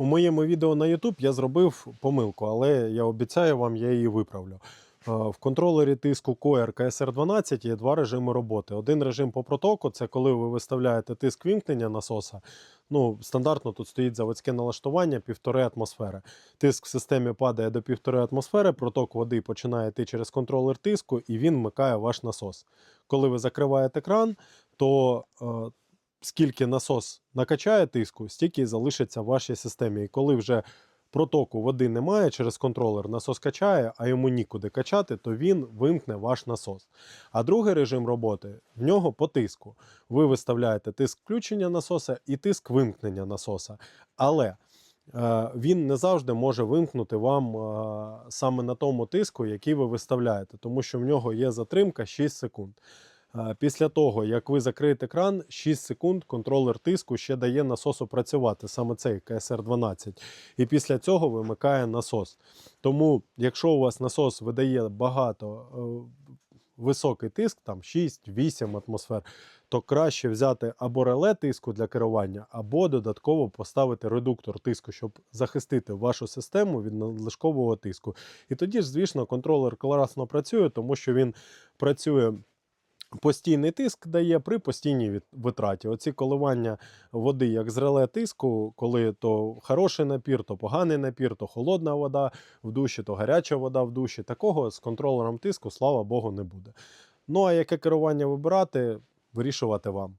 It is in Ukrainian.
У моєму відео на YouTube я зробив помилку, але я обіцяю вам, я її виправлю. В контролері тиску Coer KSR12 є два режими роботи. Один режим по протоку це коли ви виставляєте тиск вімкнення насоса. Ну, стандартно тут стоїть заводське налаштування 1,5 атмосфери. Тиск в системі падає до 1,5 атмосфери, проток води починає йти через контролер тиску і він вмикає ваш насос. Коли ви закриваєте кран, то е, скільки насос накачає тиску, стільки і залишиться в вашій системі. І коли вже протоку води немає через контролер, насос качає, а йому нікуди качати, то він вимкне ваш насос. А другий режим роботи в нього по тиску. Ви виставляєте тиск включення насоса і тиск вимкнення насоса. Але е, він не завжди може вимкнути вам е, саме на тому тиску, який ви виставляєте, тому що в нього є затримка 6 секунд. Е, Після того, як ви закриєте кран, 6 секунд контролер тиску ще дає насосу працювати, саме цей КСР-12. І після цього вимикає насос. Тому, якщо у вас насос видає багато е, високий тиск, там 6-8 атмосфер, то краще взяти або реле тиску для керування, або додатково поставити редуктор тиску, щоб захистити вашу систему від надлишкового тиску. І тоді ж, звісно, контролер класно працює, тому що він працює. Постійний тиск дає при постійній витраті. Оці коливання води, як зреле тиску, коли то хороший напір, то поганий напір, то холодна вода в душі, то гаряча вода в душі. Такого з контролером тиску, слава Богу, не буде. Ну а яке керування вибирати, вирішувати вам.